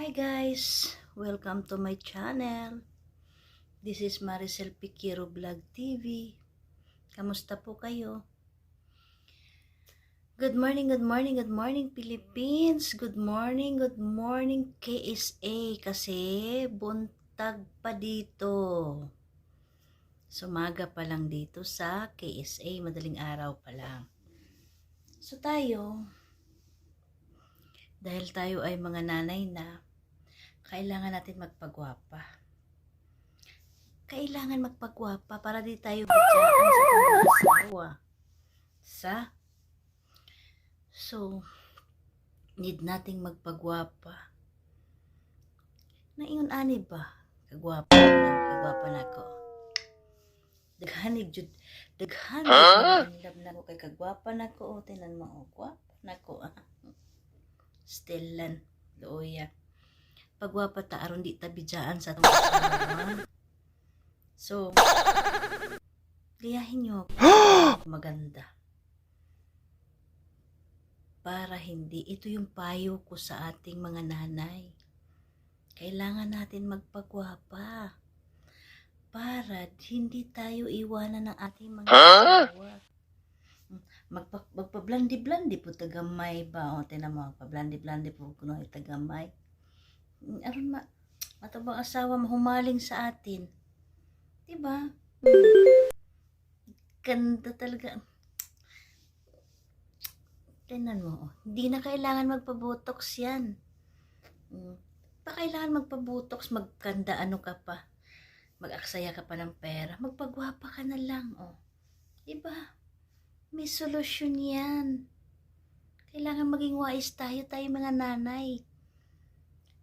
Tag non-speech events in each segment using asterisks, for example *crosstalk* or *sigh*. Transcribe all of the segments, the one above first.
Hi guys! Welcome to my channel. This is Maricel Piquero Vlog TV. Kamusta po kayo? Good morning, good morning, good morning Philippines. Good morning, good morning KSA kasi buntag pa dito. Sumaga pa lang dito sa KSA, madaling araw pa lang. So tayo, dahil tayo ay mga nanay na, kailangan natin magpagwapa. Kailangan magpagwapa para di tayo bityaan sa asawa. Sa? So, need nating magpagwapa. Naingon ani ba? Kagwapa na, kagwapa na ko. Daghanig jud, daghanig huh? na ko kay kagwapa na ko, o tinan mo, o, gwapa na ko. ah. *laughs* Stellan, Loya. Pagwapa ta aron di ta bidyaan sa asawa. So, liyahin nyo *gasps* maganda. Para hindi, ito yung payo ko sa ating mga nanay. Kailangan natin magpagwapa. Para hindi tayo iwanan ng ating mga asawa magpa, magpa-blandi-blandi po tagamay ba o tinan mo magpa-blandi-blandi po kuno ay tagamay aron ma matabang asawa mahumaling sa atin? Di ba ganda talaga. Tinan mo oh. hindi na kailangan magpa-botox yan. Pa kailangan magpa-botox magkanda ano ka pa. Mag-aksaya ka pa ng pera. Magpagwapa ka na lang oh. Di ba may solusyon yan. Kailangan maging wise tayo, tayo mga nanay.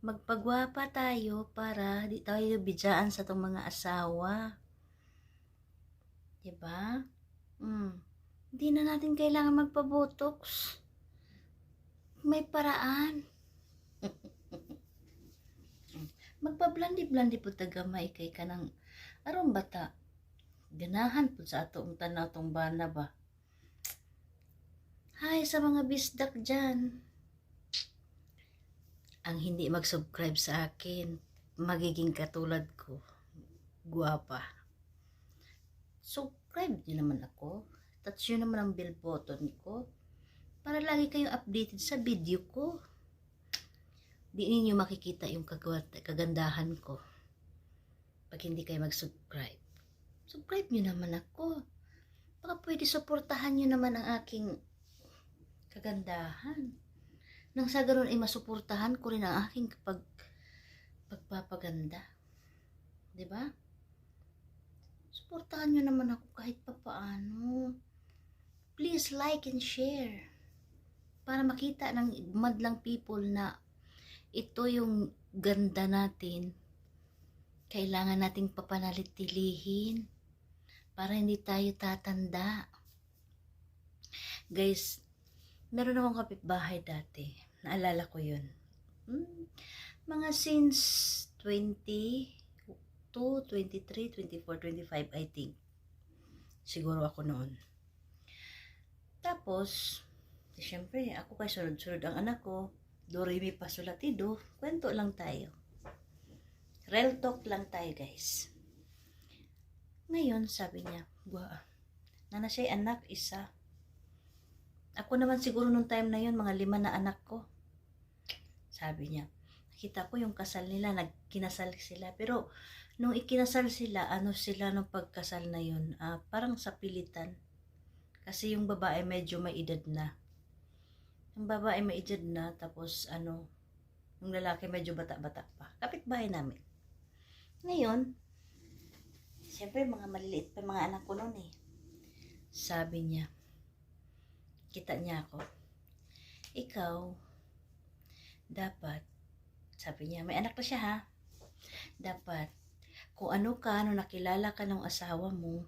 Magpagwapa tayo para di tayo bidyaan sa tong mga asawa. Diba? Mm. Hindi na natin kailangan magpabotox. May paraan. *laughs* Magpa-blandi-blandi po tagamay kay kanang aron bata. Ganahan po sa atong tanaw tong bana ba. Hi sa mga bisdak dyan. Ang hindi mag-subscribe sa akin, magiging katulad ko. Guwapa. Subscribe niyo naman ako. Touch nyo naman ang bell button ko. Para lagi kayong updated sa video ko. Di ninyo makikita yung kagandahan ko. Pag hindi kayo mag-subscribe. Subscribe nyo naman ako. Baka pwede suportahan nyo naman ang aking kagandahan. Nang sa ganun ay masuportahan ko rin ang aking pag, pagpapaganda. ba? Suportahan nyo naman ako kahit papaano. Please like and share. Para makita ng madlang people na ito yung ganda natin. Kailangan nating papanalitilihin para hindi tayo tatanda. Guys, meron akong kapitbahay dati. Naalala ko yun. Hmm, mga since 22, 23, 24, 25, I think. Siguro ako noon. Tapos, siyempre, ako kay sunod-sunod ang anak ko. Doremi Pasolatido. Kwento lang tayo. Real talk lang tayo, guys. Ngayon, sabi niya, Buha, na na siya anak, isa. Ako naman siguro nung time na yun, mga lima na anak ko. Sabi niya, nakita ko yung kasal nila, nagkinasal sila. Pero, nung ikinasal sila, ano sila nung pagkasal na yun? Ah, parang sa pilitan. Kasi yung babae medyo may edad na. Yung babae may edad na, tapos ano, yung lalaki medyo bata-bata pa. Kapitbahay namin. Ngayon, siyempre mga maliliit pa mga anak ko noon eh. Sabi niya, kita niya ako, ikaw, dapat, sabi niya, may anak na siya ha, dapat, kung ano ka, ano nakilala ka ng asawa mo,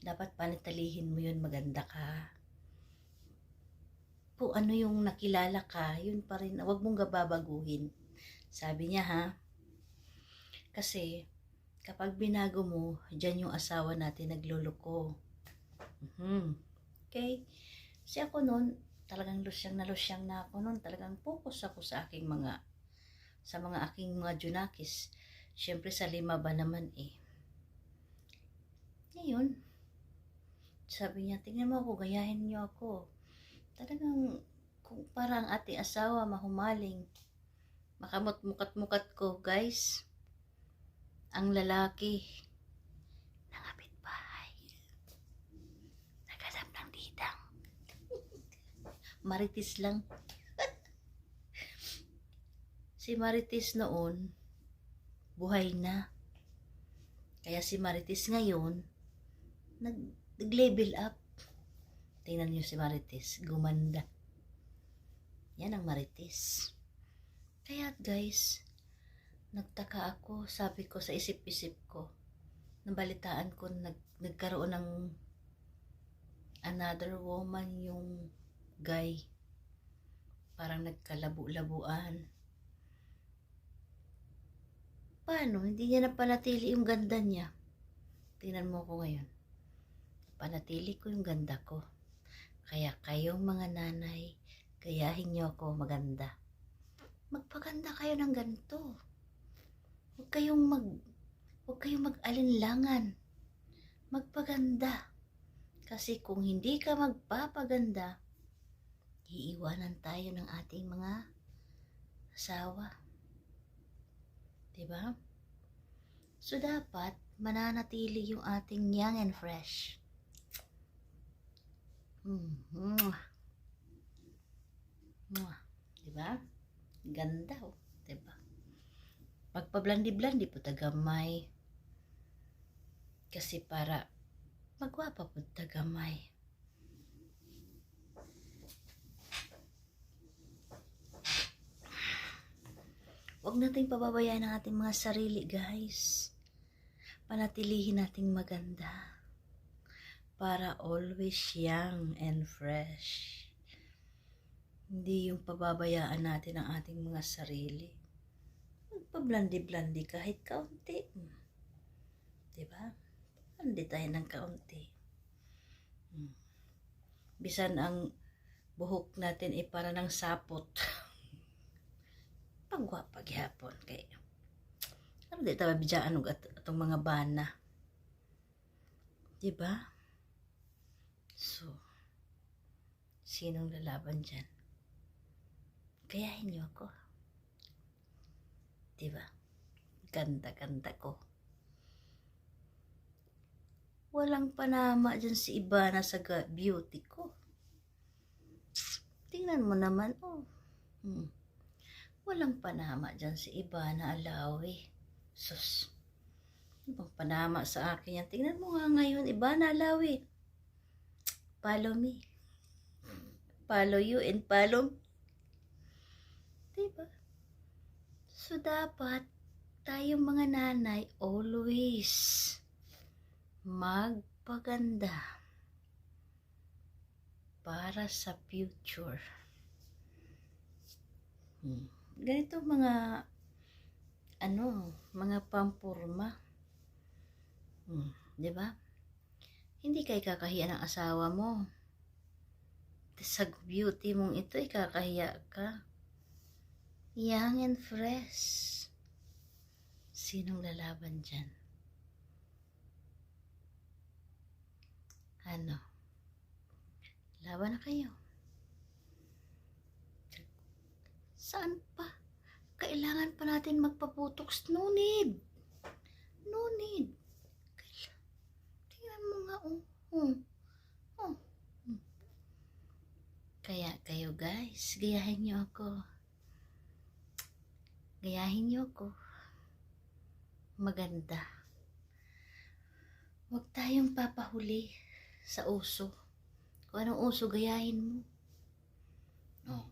dapat panitalihin mo yun, maganda ka. Kung ano yung nakilala ka, yun pa rin, wag mong gababaguhin. Sabi niya ha, kasi, kapag binago mo, dyan yung asawa natin nagluluko. Mhm. Okay? Kasi ako noon, talagang lusyang na lusyang na ako noon. Talagang focus ako sa aking mga sa mga aking mga junakis. Siyempre sa lima ba naman eh. Ngayon, sabi niya, tingnan mo ako, gayahin niyo ako. Talagang, kung parang ating asawa, mahumaling. Makamot-mukat-mukat ko, guys. Ang lalaki, Maritis lang. si Marites noon, buhay na. Kaya si Marites ngayon, nag, nag-level up. Tingnan niyo si Marites, gumanda. Yan ang Marites. Kaya guys, nagtaka ako, sabi ko sa isip-isip ko, nabalitaan ko nag, nagkaroon ng another woman yung guy. Parang nagkalabo-labuan. Paano? Hindi niya napanatili yung ganda niya. Tingnan mo ko ngayon. Panatili ko yung ganda ko. Kaya kayong mga nanay, gayahin niyo ako maganda. Magpaganda kayo ng ganito. Huwag kayong mag huwag kayong mag-alinlangan. Magpaganda. Kasi kung hindi ka magpapaganda, iiwanan tayo ng ating mga asawa. 'Di ba? So dapat mananatili yung ating young and fresh. Mm. Mwah. Mwah. 'Di ba? Ganda oh, 'di ba? Pagpablandi-blandi po tagamay. Kasi para magwapa po tagamay. Huwag nating pababayaan ang ating mga sarili, guys. Panatilihin nating maganda. Para always young and fresh. Hindi yung pababayaan natin ang ating mga sarili. Magpablandi-blandi kahit kaunti. Diba? Blandi tayo ng kaunti. Hmm. Bisan ang buhok natin ay para ng sapot. *laughs* pagwa paghapon kay ano di tayo bidyaan og at, atong mga bana. Di ba? So sinong lalaban dyan? Kayahin niyo ako. Di ba? Ganda ko. Walang panama dyan si Ibana sa beauty ko. Tingnan mo naman oh. Hmm. Walang panama dyan si iba na alawi. Sus. Ano bang panama sa akin yan? Tingnan mo nga ngayon, iba na alawi. Follow me. Follow you and follow me. Diba? So, dapat tayong mga nanay always magpaganda para sa future. Hmm ganito mga ano, mga pampurma. Hmm, 'di ba? Hindi kay kakahiya ng asawa mo. Sa beauty mong ito, ikakahiya ka. Young and fresh. Sinong lalaban dyan? Ano? Laban na kayo. Saan pa? Kailangan pa natin magpaputoks. No need. No need. Tingnan mo nga, oh. Oh. Oh. Hmm. Kaya kayo guys, gayahin niyo ako. Gayahin niyo ako. Maganda. Huwag tayong papahuli sa uso. Kung anong uso, gayahin mo. Oh.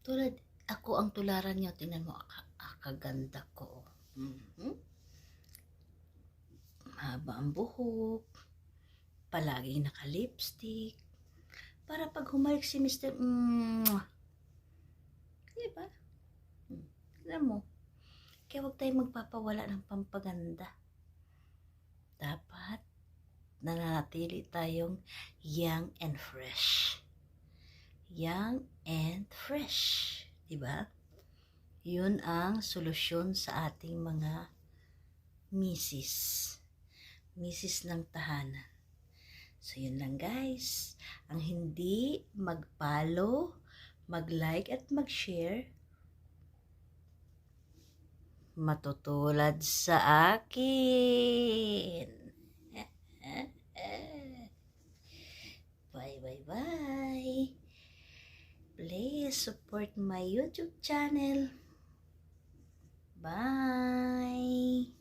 Tulad, ako ang tularan niyo. Tingnan mo, akaganda ko. Mm-hmm. Mahaba ang buhok. Palagi naka-lipstick. Para pag humalik si Mr. Mm, diba? Hmm. Tingnan mo. Kaya huwag tayong magpapawala ng pampaganda. Dapat nananatili tayong young and fresh. Young and fresh. Diba? Yun ang solusyon sa ating mga misis. Misis ng tahanan. So, yun lang guys. Ang hindi mag-follow, mag-like at mag-share, matutulad sa akin. *laughs* bye, bye, bye. Please support my YouTube channel. Bye.